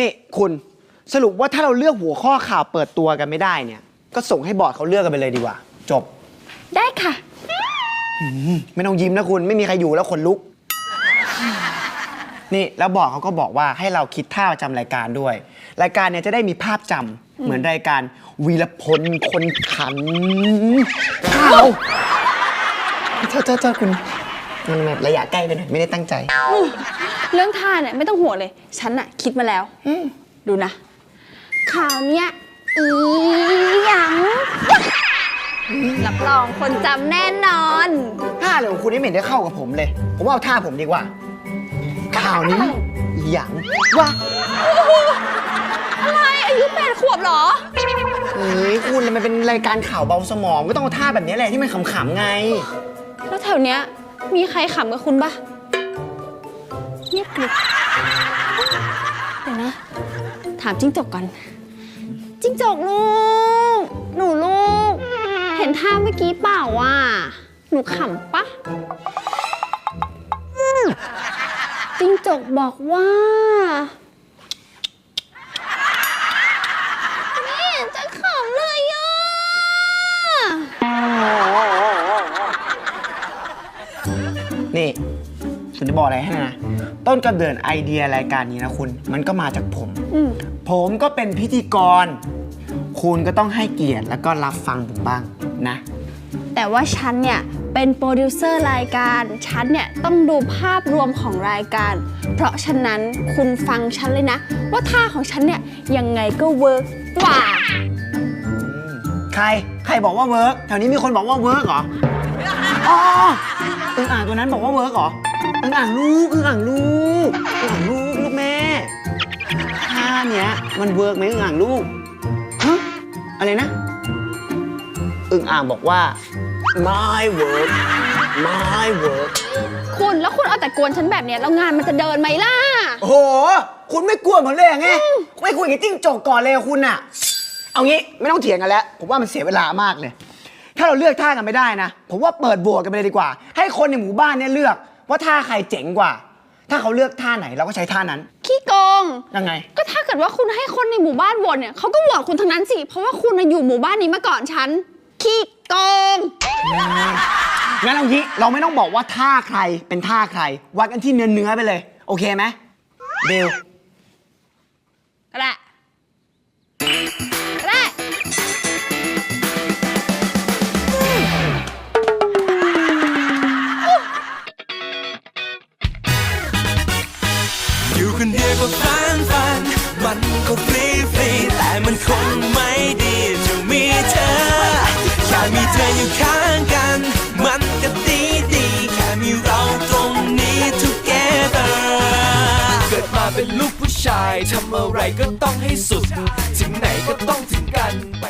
นี่คุณสรุปว่าถ้าเราเลือกหัวข้อข่าวเปิดตัวกันไม่ได้เนี่ย ก็ส่งให้บอร์ดเขาเลือกกันไปเลยดีกว่า จบ ได้ค่ะ ไม่ต้องยิ้มนะคุณไม่มีใครอยู่แล้วขนลุก นี่แล้วบอร์ดเขาก็บอกว่าให้เราคิดท่าประจำรายการด้วย รายการเนี่ยจะได้มีภาพจำเหมือนรายการวีรพลคนขันข้าวเจ้าเจ้าเจ้าคุณ มันแบบระยะใกล้ไปหน่อยไม่ได้ตั้งใจ เรื่องท่าเนี่ยไม่ต้องห่วงเลย ฉันอะคิดมาแล้ว ดูนะ ข่าวเนี้ยอีหยังรับรองคนจำแน่นอน ท่าเลยของคุณนี่ไม่เห็นได้เข้ากับผมเลย ผมว่าเอาท่าผมดีกว่า ข่าวนี้อย่างว่าอะไรอายุแปดขวบเหรอ เฮ้ยคุณมันเป็นรายการข่าวเบาสมองก็ต้องเอาท่าแบบนี้แหละที่มันขำๆไง แล้วแถวเนี้ย มีใครขำกับคุณปะเงียบกริบเดี๋ยวนะ ถามจิ้งจกก่อน จิ้งจกลูก หนูลูก เห็นท่าเมื่อกี้เปล่าว่าหนูขำปะจิ้งจกบอกว่า นี่ผมจะบอกอะไรให้นะ ต้นกำเนิดไอเดียรายการนี้นะคุณ มันก็มาจากผม อืม ผมก็เป็นพิธีกร คุณก็ต้องให้เกียรติแล้วก็รับฟังผมบ้างนะ แต่ว่าฉันเนี่ย เป็นโปรดิวเซอร์รายการ ฉันเนี่ย ต้องดูภาพรวมของรายการ เพราะฉะนั้นคุณฟังฉันเลยนะ ว่าท่าของฉันเนี่ย ยังไงก็เวิร์กกว่า ใคร ใครบอกว่าเวิร์กแถวนี้มีคนบอกว่าเวิร์กเหรอ อ๋ออึ่งอ่างตัวนั้นบอกว่าเวิร์กเหรออึ่งอ่างลูกอึ่งอ่างลูกอึ่งอ่างลูกลูกแม่ท่าเนี้ยมันเวิร์กไหมอึ่งอ่างลูกฮะอะไรนะอึ่งอ่างบอกว่า my work my work คุณแล้วคุณเอาแต่กวนฉันแบบเนี้ยแล้วงานมันจะเดินไหมล่ะ โอ้โห คุณไม่กลัวผมเลยเหรอไงไม่คุยกับจิ้งจกก่อนเลยอะคุณอะเอางี้ไม่ต้องเถียงกันแล้ว ผมว่ามันเสียเวลามากเลย ถ้าเราเลือกท่ากันไม่ได้นะ ผมว่าเปิดบวกกันไปเลยดีกว่า ให้คนในหมู่บ้านเนี่ยเลือกว่าท่าใครเจ๋งกว่า ถ้าเขาเลือกท่าไหนเราก็ใช้ท่านั้น ขี้โกง ยังไง ก็ถ้าเกิดว่าคุณให้คนในหมู่บ้านโหวตเนี่ยเขาก็โหวตคุณทั้งนั้นสิ เพราะว่าคุณน่ะอยู่หมู่บ้านนี้มาก่อนฉัน ขี้โกง งั้นเอางี้เราไม่ต้องบอกว่าท่าใครเป็นท่าใครวัดกันที่เนื้อเนื้อๆไปเลย โอเคไหมเดลันก็ฟรีฟรีแต่มันคงไม่ดีจะมีเธอแค่มีเธออยู่ข้างกัน มันก็ดีดีแค่มีเราตรงนี้ together เกิดมาเป็นลูกผู้ชายทำอะไรก็ต้องให้สุด ถึงไหนก็ต้องถึงกันไป